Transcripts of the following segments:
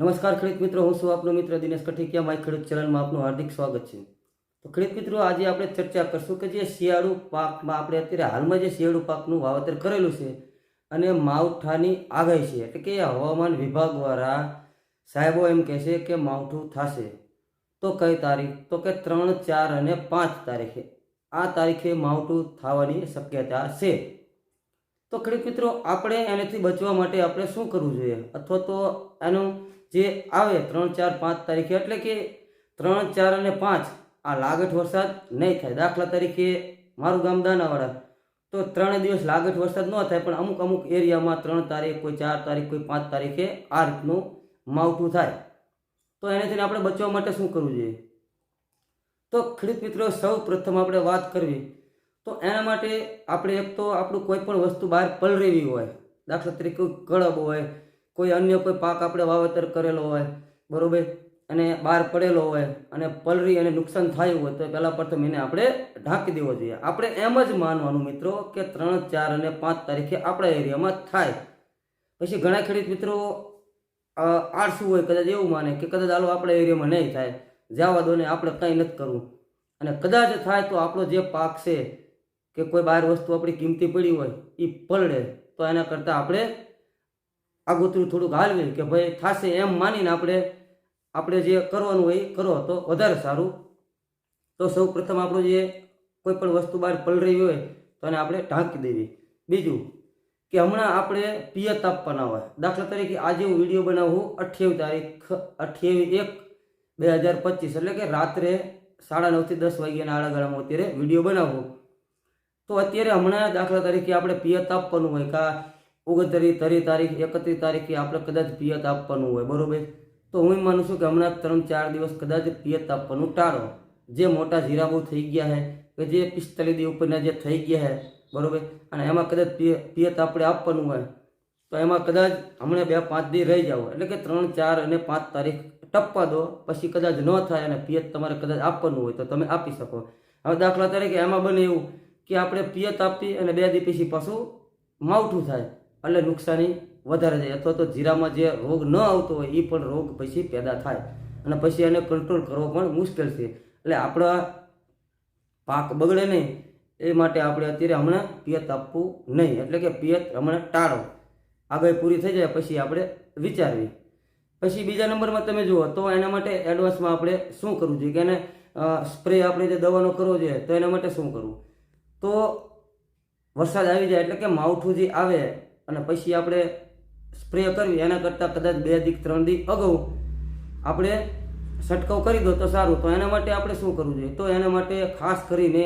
નમસ્કાર ખેડૂત મિત્રો, હું છું આપનો મિત્ર દિનેશ કઠેકિયા. માય ખેડૂત ચેનલમાં આપનું હાર્દિક સ્વાગત છે. તો ખેડૂત મિત્રો, આજે આપણે ચર્ચા કરશું કે જે શિયાળુ પાકમાં આપણે અત્યારે હાલમાં જે શિયાળુ પાકનું વાવેતર કરેલું છે અને માવઠાની આગાહી છે. એટલે કે હવામાન વિભાગ દ્વારા સાહેબો એમ કહે છે કે માવઠું થશે. તો કઈ તારીખ? તો કે ત્રણ, ચાર અને પાંચ તારીખે. આ તારીખે માવઠું થવાની શક્યતા છે. તો ખેડૂત મિત્રો, આપણે એનાથી બચવા માટે આપણે શું કરવું જોઈએ? અથવા તો એનું જે આવે ત્રણ, ચાર, પાંચ તારીખે એટલે કે ત્રણ, ચાર અને પાંચ. આ લાગઠ વરસાદ નહીં થાય. દાખલા તરીકે મારું ગામ દાનાવાડા. તો ત્રણ દિવસ લાગઠ વરસાદ ન થાય, પણ અમુક અમુક એરિયામાં ત્રણ તારીખ, કોઈ ચાર તારીખ, કોઈ પાંચ તારીખે આ રીતનું માવઠું થાય. તો એનાથી આપણે બચવા માટે શું કરવું જોઈએ? તો ખેડૂત મિત્રો, સૌ પ્રથમ આપણે વાત કરવી. તો એના માટે આપણે એક તો આપણું કોઈ પણ વસ્તુ બહાર પલરેવી હોય, દાખલા તરીકે કળબ હોય કોઈ અન્ય કોઈ પાક આપણે વાવેતર કરેલો હોય, બરોબર? અને બહાર પડેલો હોય અને પલરી અને નુકસાન થયું હોય, તો પહેલાં પ્રથમ એને આપણે ઢાંકી દેવો જોઈએ. આપણે એમ જ માનવાનું મિત્રો કે ત્રણ, ચાર અને પાંચ તારીખે આપણા એરિયામાં થાય. પછી ઘણા ખેડૂત મિત્રો આળસુ હોય, કદાચ એવું માને કે કદાચ આલો આપણા એરિયામાં નહીં થાય. જવા દો ને આપણે કંઈ નથી કરવું. અને કદાચ થાય તો આપણો જે પાક છે કે કોઈ બહાર વસ્તુ આપણી કિંમતી પડી હોય એ પલળે. તો એના કરતાં આપણે આગોતરું થોડુંક હાલવી કે ભાઈ થશે એમ માનીને આપણે આપણે જે કરવાનું હોય કરો. તો વધારે સારું. તો સૌ પ્રથમ આપણું જે કોઈ પણ વસ્તુ બહાર પલળી હોય, તો એને આપણે ઢાંકી દેવી. બીજું કે હમણાં આપણે પિયત આપવાના હોય. દાખલા તરીકે આજે હું વીડિયો બનાવું અઠ્યાવીસ તારીખ, અઠ્યાવીસ એક બે હજાર પચીસ. એટલે કે રાત્રે સાડા નવથી દસ વાગ્યાના આડાગાળામાં અત્યારે વીડિયો બનાવું. તો અત્યારે હમણાં દાખલા તરીકે આપણે પિયત આપવાનું હોય કા ઓગણત્રીસ તરી તારીખ, એકત્રીસ તારીખે આપણે કદાચ પિયત આપવાનું હોય, બરોબર? તો હું માનું છું કે હમણાં ત્રણ, ચાર દિવસ કદાચ પિયત આપવાનું ટાળો. જે મોટા જીરાબુ થઈ ગયા છે કે જે પિસ્તાલીસ દિવસ ઉપરના જે થઈ ગયા છે બરોબર? અને એમાં કદાચ પિય- પિયત આપણે આપવાનું હોય, તો એમાં કદાચ હમણાં બે, પાંચ દી રહી જાવ. એટલે કે ત્રણ, ચાર અને પાંચ તારીખ ટપવા દો, પછી કદાચ ન થાય અને પિયત તમારે કદાચ આપવાનું હોય, તો તમે આપી શકો. હવે દાખલા તરીકે એમાં બને એવું કે આપણે પિયત આપી અને બે દી પછી પાછું માવઠું થાય. એટલે નુકસાની વધારે જાય અથવા તો જીરામાં જે રોગ ન આવતો હોય એ પણ રોગ પછી પેદા થાય. અને પછી એને કંટ્રોલ કરવો પણ મુશ્કેલ છે. એટલે આપણા પાક બગડે નહીં, એ માટે આપણે અત્યારે હમણાં પિયત આપવું નહીં. એટલે કે પિયત હમણાં ટાળો. આગળ પૂરી થઈ જાય, પછી આપણે વિચારવી પછી બીજા નંબરમાં તમે જુઓ, તો એના માટે એડવાન્સમાં આપણે શું કરવું જોઈએ? કે એને સ્પ્રે આપણે જે દવાનો કરવો જોઈએ, તો એના માટે શું કરવું? તો વરસાદ આવી જાય એટલે કે માવઠું જે આવે અને પછી આપણે સ્પ્રે કરવી એના કરતાં કદાચ બે દીક, ત્રણ દી અગાઉ આપણે છંટકાવ કરી દો તો સારું. તો એના માટે આપણે શું કરવું જોઈએ? તો એના માટે ખાસ કરીને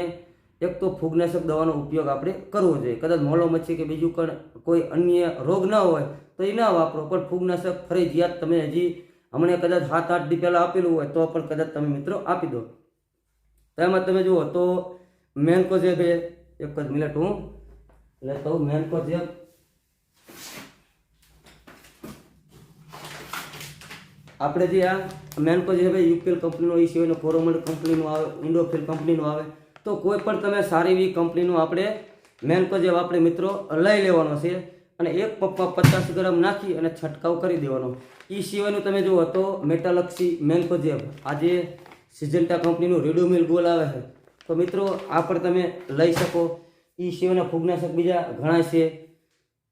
એક તો ફૂગનાશક દવાનો ઉપયોગ આપણે કરવો જોઈએ. કદાચ મોલો મચ્છી કે બીજું પણ કોઈ અન્ય રોગ ન હોય તો એ ના વાપરો, પણ ફૂગનાશક ફરજિયાત તમે હજી હમણાં કદાચ સાત આઠ દી પહેલાં આપેલું હોય તો પણ કદાચ તમે મિત્રો આપી દો. તો એમાં તમે જુઓ તો મેનકો જે એક જ મિનિટ હું એટલે તો મેનકો જે આપણે જે આ મેનકો જે ભાઈ યુપીએલ કંપનીનો એ સિવાયનો કોરોમંડ કંપનીનું આવે, ઇન્ડોફિલ કંપનીનું આવે, તો કોઈ પણ તમે સારી એવી કંપનીનું આપણે મેનકો જે આપણે મિત્રો લઈ લેવાનો છે અને એક પપ્પા પચાસ ગ્રામ નાખી અને છંટકાવ કરી દેવાનો. એ સિવાયનું તમે જુઓ તો મેટાલક્ષી મેનકો જે આજે સિજન્ટા કંપનીનું રેડોમિલ ગોલ આવે છે. તો મિત્રો આ પણ તમે લઈ શકો. એ સિવાયના ફૂગનાશક બીજા ઘણા છે.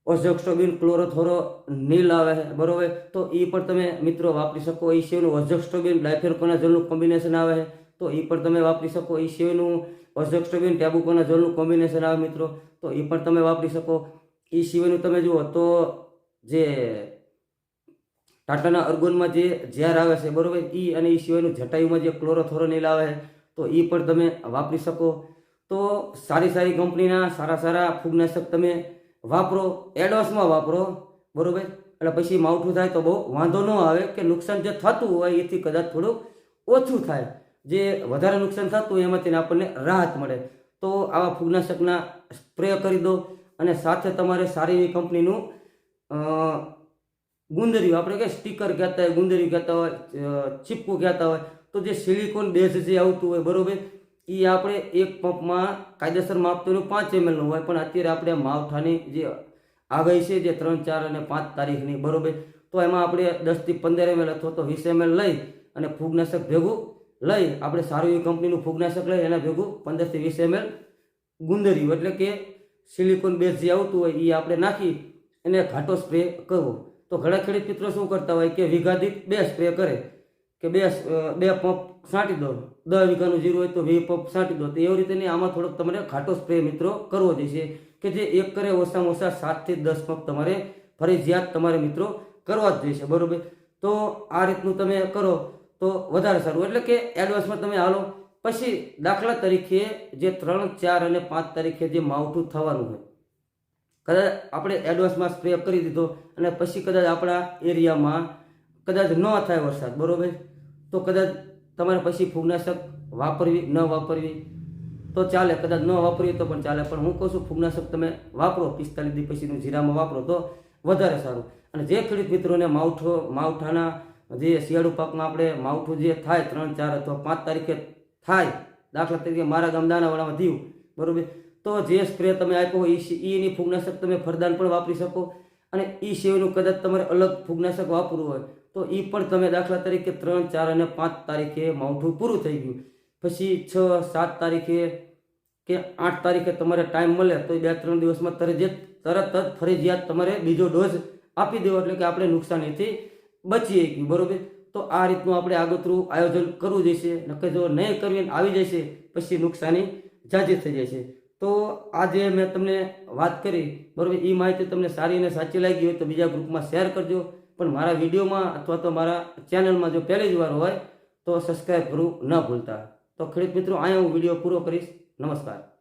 ઓઝોક્સ્ટોબિન ક્લોરોથોરો નીલ આવે છે, બરોબર? તો એ પણ તમે મિત્રો વાપરી શકો એ સિવાયનું ઓઝોક્સ્ટોબિન ડાયફેરકોનાઝોલનું કોમ્બિનેશન આવે છે. તો એ પણ તમે વાપરી શકો એ સિવાયનું ઓઝોક્સ્ટોબિન ટેબુકોનાઝોલનું કોમ્બિનેશન આવે મિત્રો. તો એ પણ તમે વાપરી શકો. એ સિવાયનું તમે જુઓ તો જે ટાટાના અર્ગોનમાં જે ઝેર આવે છે, બરોબર? એ અને એ સિવાયનું જટાયુમાં જે ક્લોરોથોરોનિલ આવે છે, તો એ પણ તમે વાપરી શકો. તો સારી સારી કંપનીના સારા સારા ફૂગનાશક તમે વાપરો, એડવાન્સમાં વાપરો, બરોબર? એટલે પછી માવઠું થાય તો બહુ વાંધો ન આવે કે નુકસાન જે થતું હોય એથી કદાચ થોડુંક ઓછું થાય. જે વધારે નુકસાન થતું હોય એમાંથી આપણને રાહત મળે. તો આવા ફૂગનાશકના સ્પ્રે કરી દો અને સાથે તમારે સારી એવી કંપનીનું ગુંદર્યું, આપણે કે સ્ટીકર કહેતા હોય, ગુંદરિયું કહેતા હોય ચીપકું કહેતા હોય, તો જે સિલિકોન બેઝ જે આવતું હોય, બરોબર? એ આપણે એક પંપમાં કાયદેસર માપતોનું પાંચ એમએલનું હોય, પણ અત્યારે આપણે માવઠાની જે આગાહી છે જે ત્રણ, ચાર અને પાંચ તારીખની, બરોબર? તો એમાં આપણે દસથી પંદર એમએલ અથવા તો વીસ એમએલ લઈ અને ફૂગનાશક ભેગું લઈ, આપણે સારું એવી કંપનીનું ફૂગનાશક લઈ એના ભેગું પંદરથી વીસ એમએલ ગુંદર્યું. એટલે કે સિલિકોન બેઝ જે આવતું હોય એ આપણે નાખી એને ઘાટો સ્પ્રે કરવો. તો ઘણા ખેડૂત મિત્રો શું કરતા હોય કે વિઘાદિત બે સ્પ્રે કરે. કે બે બે પંપ છાંટી દો દસ વીઘાનું જીરું હોય તો વીસ પંપ છાંટી દો તો એવી રીતે નહીં, આમાં થોડોક તમારે ઘાટો સ્પ્રે મિત્રો કરવો જોઈશે કે જે એક કરે ઓછામાં ઓછા સાતથી દસ પંપ તમારે ફરજિયાત તમારે મિત્રો કરવા જ જોઈશે બરોબર? તો આ રીતનું તમે કરો તો વધારે સારું. એટલે કે એડવાન્સમાં તમે હાલો, પછી દાખલા તરીકે જે ત્રણ, ચાર અને પાંચ તારીખે જે માવઠું થવાનું હોય, કદાચ આપણે એડવાન્સમાં સ્પ્રે કરી દીધો અને પછી કદાચ આપણા એરિયામાં કદાચ ન થાય વરસાદ, બરોબર? તો કદાચ તમારે પછી ફૂગનાશક વાપરવી, ન વાપરવી? તો ચાલે, કદાચ ન વાપરવી તો પણ ચાલે. પણ હું કહું છું, ફૂગનાશક તમે વાપરો, પિસ્તાલીસ દિવસ પછીનું જીરામાં વાપરો તો વધારે સારું. અને જે ખેડૂત મિત્રોને માવઠો, માવઠાના જે શિયાળુ પાકમાં આપણે માવઠું જે થાય, ત્રણ, ચાર અથવા પાંચ તારીખે થાય, દાખલા તરીકે મારા ગામ વડામાં થયું, બરાબર? તો જે સ્પ્રે તમે આપ્યો હોય એ એની ફૂગનાશક તમે ફરદાન પણ વાપરી શકો. અને એ સિવાયનું કદાચ તમારે અલગ ફૂગનાશક વાપરવું હોય તો એ પણ તમે દાખલા તરીકે ત્રણ, ચાર અને પાંચ તારીખે માવઠું પૂરું થઈ ગયું. પછી છ, સાત તારીખે કે આઠ તારીખે તમારે ટાઈમ મળે તો બે, ત્રણ દિવસમાં તરત તરત જ ફરજિયાત તમારે બીજો ડોઝ આપી દેવો. એટલે કે આપણે નુકસાનીથી બચીએ ગયું બરોબર? તો આ રીતનું આપણે આગોતરું આયોજન કરવું જશે નકર જો નહીં કરવી આવી જશે, પછી નુકસાની જાજી થઈ જશે. તો આજે મેં તમને વાત કરી, બરાબર? એ માહિતી તમને સારી અને સાચી લાગી હોય તો બીજા ગ્રુપમાં શેર કરજો. પણ મારા વિડીયોમાં અથવા તો મારા ચેનલમાં જો પહેલી જ વાર હોય તો સબસ્ક્રાઈબ કરવું ન ભૂલતા. તો ખેડૂત મિત્રો, અહીંયા હું વીડિયો પૂરો કરીશ. નમસ્કાર.